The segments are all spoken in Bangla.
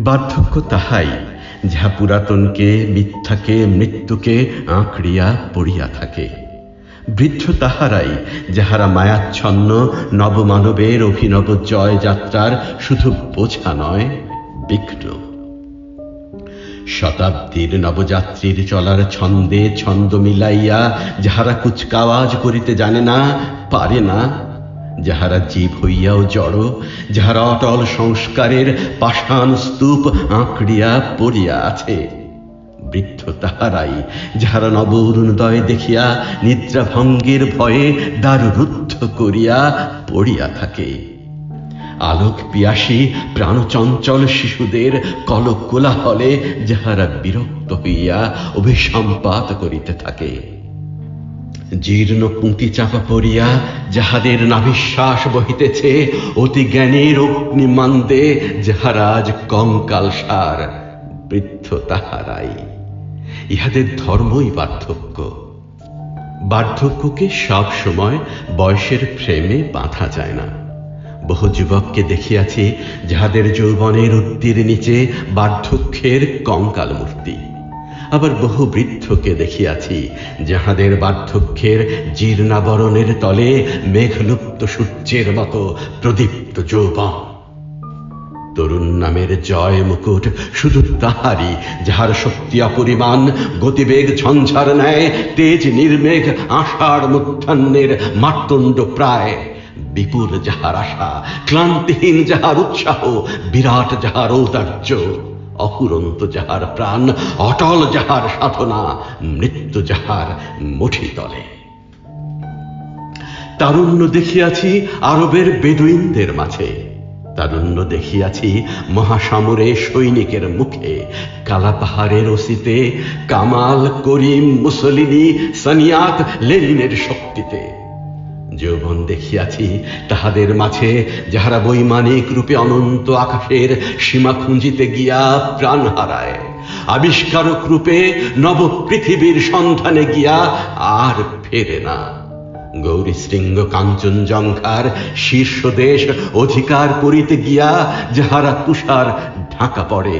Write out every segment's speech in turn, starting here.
বার্ধক্য তাহাই, যাহা পুরাতনকে, মিথ্যাকে, মৃত্যুকে, আঁকড়িয়া পড়িয়া থাকে। বৃদ্ধ তাহারাই, যাহারা মায়াচ্ছন্ন, নবমানবের অভিনব জয় যাত্রার শুধু বোঝা নয়, বিঘ্ন। শতাব্দীর নবযাত্রীর চলার ছন্দে ছন্দ মিলাইয়া, যাহারা কুচকাওয়াজ করিতে জানে না, পারে না যাহারা জীব হইয়াও জড়, যাহারা অটল সংস্কারের পাষাণ স্তূপ আঁকড়িয়া পড়িয়া আছে, বৃদ্ধ তাহারাই, যাহারা নব অরুণোদয় দেখিয়া নিদ্রাভঙ্গের ভয়ে দ্বার করিয়া পড়িয়া থাকে। আলোক পিয়াসী প্রাণচঞ্চল শিশুদের কলক কোলাহলে যাহারা বিরক্ত হইয়া অভিসম্পাত করিতে থাকে। জীর্ণ পুঁতি চাপা পড়িয়া যাহাদের নাভিশ্বাস বহিতেছে, অতি জ্ঞানের অগ্নিমান্দে যাহারা আজ কঙ্কাল সার, বৃদ্ধ তাহারাই। ইহাদের ধর্মই বার্ধক্য। বার্ধক্যকে সব সময় বয়সের ফ্রেমে বাঁধা যায় না। বহু যুবককে দেখিয়াছি, যাহাদের যৌবনের উত্তির নিচে বার্ধক্যের কঙ্কাল মূর্তি। আবার বহু বৃদ্ধকে দেখিয়াছি, যাহাদের বার্ধক্যের জীর্ণাবরণের তলে মেঘলুপ্ত সূর্যের মতো প্রদীপ্ত যৌবন। তরুণ নামের জয় মুকুট শুধু তাহারই, যাহার শক্তি অপরিমাণ, গতিবেগ ঝঞ্ঝার ন্যায়, তেজ নির্মেঘ আষাঢ় মধ্যাহ্নের মার্তণ্ড প্রায়। বিপুল যাহার আশা, ক্লান্তিহীন যাহার উৎসাহ, বিরাট যাহার ঔদার্য। অপুরন্ত যাহার প্রাণ, অটল যাহার সাধনা, মৃত্যু যাহার মুঠি তলে। তারুণ্য দেখিয়াছি আরবের বেদুইনদের মাঝে। তারুণ্য দেখিয়াছি মহাসমরে সৈনিকের মুখে। কালা পাহাড়ের ওসিতে কামাল করিম মুসলিনি সানিয়াত লেনিনের শক্তিতে। যৌবন দেখিয়াছি, তাহাদের মাঝে যাহারা বৈমানিক রূপে অনন্ত আকাশের সীমা খুঁজিতে গিয়া প্রাণ হারায়, আবিষ্কারক রূপে নব পৃথিবীর সন্ধানে গিয়া আর ফেরে না। গৌরী শৃঙ্গ কাঞ্চনজঙ্ঘার শীর্ষ দেশ অধিকার করিতে গিয়া যাহারা তুষার ঢাকা পড়ে,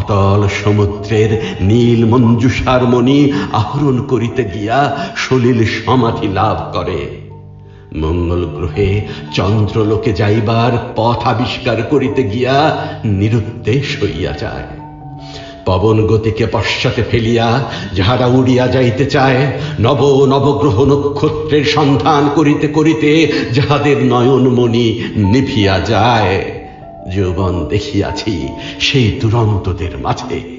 অতল সমুদ্রের নীল মঞ্জুষার মণি আহরণ করিতে গিয়া সলিল সমাধি লাভ করে। মঙ্গল গ্রহে চন্দ্রলোকে যাইবার পথ আবিষ্কার করিতে গিয়া নিরুদ্দেশ হইয়া যায়। পবন গতিকে পশ্চাতে ফেলিয়া যাহারা উড়িয়া যাইতে চায়, নব নবগ্রহ নক্ষত্রের সন্ধান করিতে করিতে যাহাদের নয়নমণি নিভিয়া যায়। যৌবন দেখিয়াছি সেই দুরন্তদের মাঝে।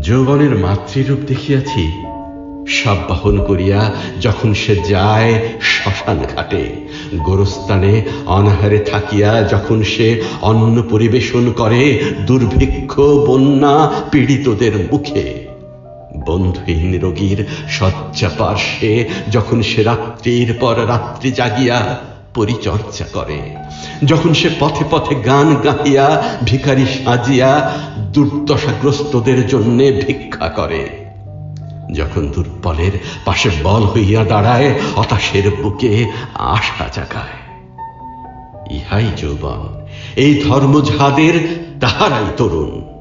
যৌবনের মাতৃরূপ দেখিয়াছি সব বহন করিয়া যখন সে যায়, শ্মশান ঘাটে, গোরস্থানে অনাহারে থাকিয়া যখন সে অন্ন পরিবেশন করে, দুর্ভিক্ষ, বন্যা, পীড়িতদের মুখে, বন্ধুহীন রোগীর শয্যা পার্শ্বে যখন সে রাত্রির পর রাত্রি জাগিয়া পরিচর্যা করে, যখন সে পথে পথে গান গাহিয়া, ভিখারি সাজিয়া দুর্দশাগ্রস্তদের জন্যে ভিক্ষা করে যখন দুর্বলের পাশে বল হইয়া দাঁড়ায়, হতাশের বুকে আশা জাগায়। ইহাই যৌবন, এই ধর্ম যাহাদের, তাহারাই তরুণ।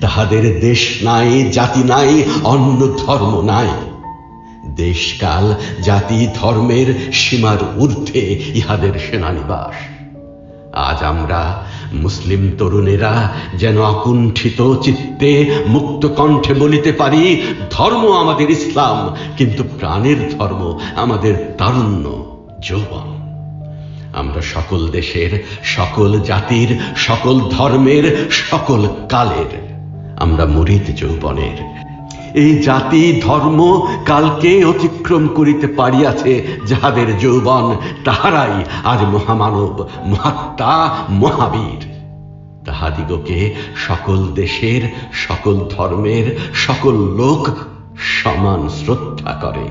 তাহাদের দেশ নাই, জাতি নাই, অন্য ধর্ম নাই। দেশকাল, জাতি, ধর্মের সীমার ঊর্ধ্বে ইহাদের সেনানিবাস। আজ আমরা মুসলিম তরুণেরা যেন আকুণ্ঠিত চিত্তে মুক্ত কণ্ঠে বলিতে পারি, ধর্ম আমাদের ইসলাম, কিন্তু প্রাণের ধর্ম আমাদের তারুণ্য, যৌবন। আমরা সকল দেশের, সকল জাতির, সকল ধর্মের, সকল কালের, আমরা মরিদ যৌবনের এই জাতি, ধর্ম কালকে অতিক্রম করিতে পারিয়াছে যাহাদের যৌবন, তাহারাই আজ মহামানব, মহাত্মা, মহাবীর। তাহাদিগকে সকল দেশের, সকল ধর্মের, সকল লোক সমান শ্রদ্ধা করে।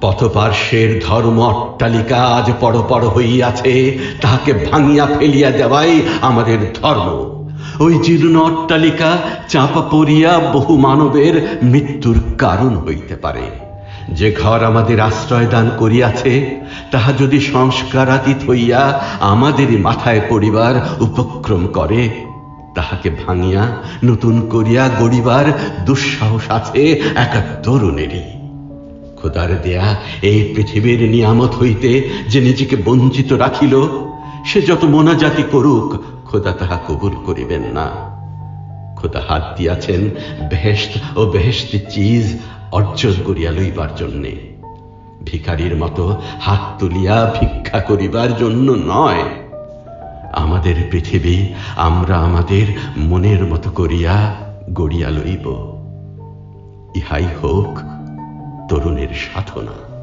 পথপার্শ্বের ধর্ম অট্টালিকা আজ পড় হইয়াছে, তাহাকে ভাঙিয়া ফেলিয়া দেওয়াই আমাদের ধর্ম। ওই জীর্ণ অট্টালিকা চাপা পড়িয়া বহু মানবের মৃত্যুর কারণ হইতে পারে। যে ঘর আমাদের আশ্রয় দান করিয়াছে, তাহা যদি সংস্কারাতীত হইয়া আমাদেরই মাথায় পড়িবার উপক্রম করে, তাহাকে ভাঙিয়া নতুন করিয়া গড়িবার দুঃসাহস আছে একা তরুণেরই। খোদার দেয়া, এই পৃথিবীর নিয়ামত হইতে যে নিজেকে বঞ্চিত রাখিল, সে যত মোনাজাতি করুক খোদা তাহা কবুল করিবেন না। খোদা হাত দিয়াছেন বেহেস্ত ও বেহেস্তি চিজ অর্জন করিয়া লইবার জন্যে। ভিখারির মতো হাত তুলিয়া ভিক্ষা করিবার জন্য নয়। আমাদের পৃথিবী আমরা আমাদের মনের মতো করিয়া গড়িয়া লইব। ইহাই হোক তরুণের সাধনা।